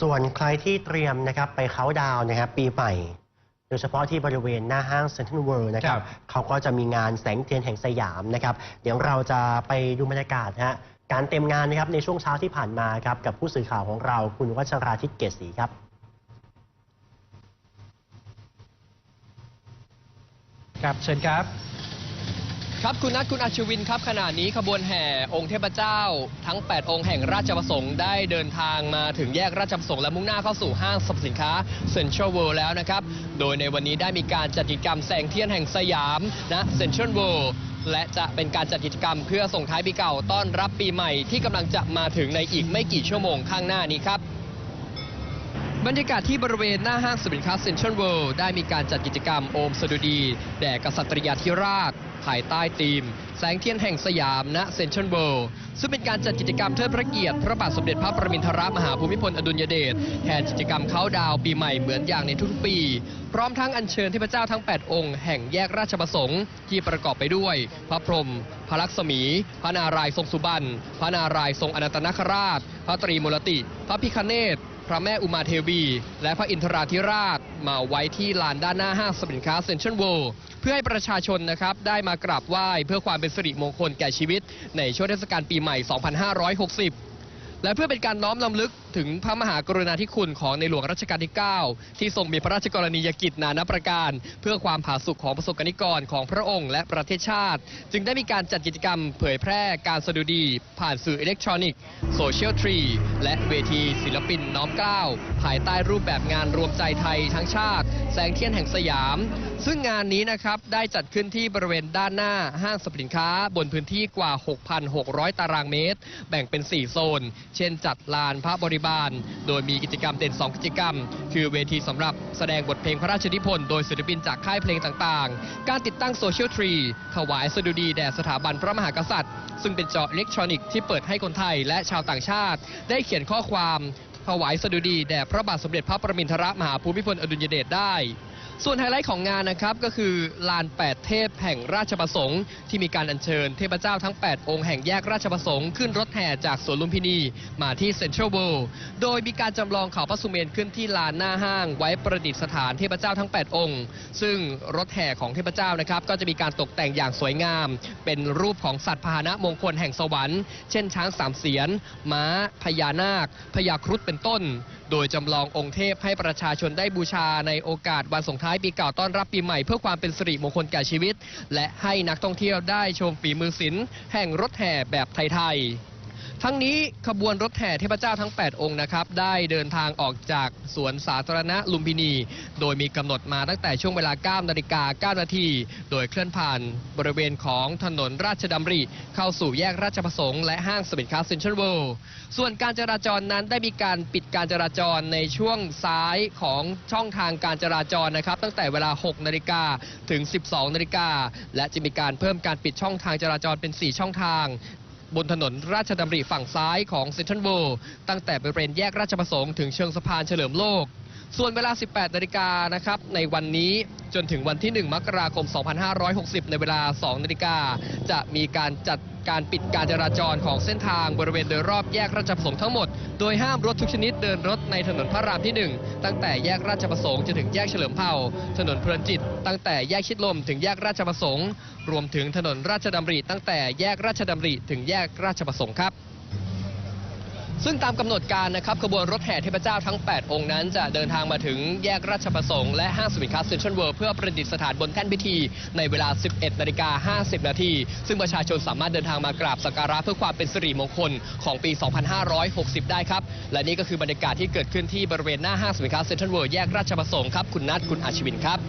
ส่วนใครที่เตรียมนะครับไปเขาน์ดาวน์นะครับปีใหม่โดยเฉพาะที่บริเวณหน้าห้างเซ็นทรัลเวิลด์นะครับครับเขาก็จะมีงานแสงเทียนแห่งสยามนะครับ เดี๋ยวเราจะไปดูบรรยากาศนะฮะการเต็มงานนะครับในช่วงเช้าที่ผ่านมาครับกับผู้สื่อข่าวของเราคุณวัชราทิตเกษศรีครับครับเชิญครับ ครับคุณนัทคุณอาชวินครับขณะนี้ขบวนแห่องค์เทพเจ้า ทั้ง 8 องค์แห่งราชประสงค์ได้เดินทางมาถึงแยกราชประสงค์และมุ่งหน้าเข้าสู่ห้างสรรพสินค้าเซ็นทรัลเวิลด์แล้วนะครับ โดยในวันนี้ได้มีการจัดกิจกรรมแสงเทียนแห่งสยามนะเซ็นทรัลเวิลด์และจะเป็นการจัดกิจกรรมเพื่อส่งท้ายปีเก่าต้อนรับปีใหม่ที่กำลังจะมาถึงในอีกไม่กี่ชั่วโมงข้างหน้านี้ครับบรรยากาศที่บริเวณหน้าห้างสินค้าเซ็นทรัลเวิลด์ได้มีการจัดกิจกรรมโอมสดุดี แด่กษัตริยาธิราช ภายใต้ธีม แสงเทียนแห่งสยามณเซนทรัลเวิลด์ซึ่งเป็นการจัดกิจกรรมเทิดพระเกียรติ พระบาทสมเด็จพระประมินทรมหาภูมิพลอดุลยเดชแทนกิจกรรมเขาดาวปีใหม่เหมือนอย่างในทุกๆปี พร้อมทั้งอัญเชิญเทพเจ้าทั้ง 8 องค์แห่งแยกราชประสงค์ที่ประกอบไปด้วย พระพรหมพระลักษมี พระนารายณ์ทรงสุบรรณพระนารายณ์ทรงอนันตนาคราช พระตรีมูลติ พระพิคเนศ พระแม่อุมาเทวี และพระอินทราธิราช มาไว้ที่ลานด้านหน้าห้างสรรพสินค้าเซ็นทรัลเวิลด์เพื่อให้ประชาชนนะครับได้มากราบไหว้เพื่อความเป็นสิริมงคลแก่ชีวิต ในช่วงเทศกาลปีใหม่ 2560 และเพื่อเป็นการน้อมลำลึกถึงพระมหากรุณาธิคุณของในหลวงรัชกาลที่ 9 ที่ทรงมีพระราชกรณียกิจนานาประการ เพื่อความผาสุกของประสบกนิกรของพระองค์และประเทศชาติ จึงได้มีการจัดกิจกรรมเผยแพร่การสดุดี ผ่านสื่ออิเล็กทรอนิกส์โซเชียลทรีและเวทีศิลปินน้อมเกล้าภายใต้รูปแบบงานรวมใจไทยทั้งชาติ แสงเทียนแห่งสยาม ซึ่งงานนี้นะครับได้จัดขึ้นที่บริเวณด้านหน้าห้างสรรพสินค้า บนพื้นที่กว่า 6,600 ตารางเมตร แบ่งเป็น 4 โซน เช่นจัดลานพระบริบาล โดยมีกิจกรรมเด่น 2 กิจกรรม คือเวทีสำหรับแสดงบทเพลงพระราชนิพนธ์โดยศิลปินจากค่ายเพลงต่างๆ การติดตั้งโซเชียลทรีถวายสดุดีแด่สถาบันพระมหากษัตริย์ ซึ่งเป็นจออิเล็กทรอนิกส์ที่เปิดให้คนไทยและชาวต่างชาติ ได้เขียนข้อความถวายสดุดีแด่พระบาทสมเด็จพระประมินทรมหาภูมิพลอดุลยเดชได้ ส่วนไฮไลท์ของงานนะครับก็คือลาน 8 เทพแห่งราชประสงค์ ที่มีการอัญเชิญเทพเจ้าทั้ง 8 องค์แห่งแยกราชประสงค์ขึ้นรถแห่จากสวนลุมพินี มาที่เซ็นทรัลเวิลด์โดยมีการจำลองเขาพระสุเมนขึ้นที่ลานหน้าห้าง ไว้ประดิษฐานเทพเจ้าทั้ง 8 องค์ ซึ่งรถแห่ของเทพเจ้านะครับก็จะมีการตกแต่งอย่างสวยงาม เป็นรูปของสัตว์พาหนะมงคลแห่งสวรรค์ เช่นช้างสามเสียนม้าพญานาคพญาครุฑเป็นต้น โดยจำลององค์เทพให้ประชาชนได้บูชาในโอกาสวันส่งท้ายปีเก่าต้อนรับปีใหม่เพื่อความเป็นสิริมงคลแก่ชีวิต และให้นักท่องเที่ยวได้ชมฝีมือศิลป์แห่งรถแห่แบบไทยๆ ทั้งนี้ขบวนรถแห่เทพเจ้าทั้ง 8 องค์นะครับได้เดินทางออกจากสวนสาธารณะลุมพินี โดยมีกำหนดมาตั้งแต่ช่วงเวลา 9 นาฬิกา 9 นาที โดยเคลื่อนผ่านบริเวณของถนนราชดำริ เข้าสู่แยกราชประสงค์และห้างสรรพสินค้าเซ็นทรัลเวิลด์ส่วนการจราจรนั้นได้มีการปิดการจราจรในช่วงซ้ายของช่องทางการจราจรนะครับ ตั้งแต่เวลา 6 นาฬิกาถึง 12 นาฬิกาและจะมีการเพิ่มการปิดช่องทางจราจรเป็น 4 ช่องทาง บนถนนราชดำริฝั่งซ้ายของเซ็นทรัลเวิลด์ตั้งแต่บริเวณแยกราชประสงค์ถึงเชิงสะพานเฉลิมโลก ส่วนเวลา 18 นาฬิกานะครับในวันนี้จนถึงวันที่ 1 มกราคม 2560 ในเวลา 2 นาฬิกา จะมีการจัดการปิดการจราจรของเส้นทางบริเวณโดยรอบแยกราชประสงค์ทั้งหมด โดยห้ามรถทุกชนิดเดินรถในถนนพระรามที่ 1 ตั้งแต่แยกราชประสงค์จนถึงแยกเฉลิมเผ่า ถนนเพลินจิต ตั้งแต่แยกชิดลมถึงแยกราชประสงค์ รวมถึงถนนราชดำริตั้งแต่แยกราชดำริถึงแยกราชประสงค์ครับ ซึ่งตามกำหนดการนะครับขบวนรถแห่เทพเจ้าทั้ง 8 องค์นั้น จะเดินทางมาถึงแยกราชประสงค์และห้างสินค้าเซ็นทรัลเวิลด์เพื่อประดิษฐานบนแท่นพิธี ในเวลา 11 นาฬิกา 50 นาที ซึ่งประชาชนสามารถเดินทางมากราบสักการะเพื่อความเป็นสิริมงคลของปี 2560 ได้ครับ และนี่ก็คือบรรยากาศที่เกิดขึ้นที่บริเวณหน้าห้างสรรพสินค้าเซ็นทรัลเวิลด์แยกราชประสงค์ครับ คุณนัทคุณอาชวินครับ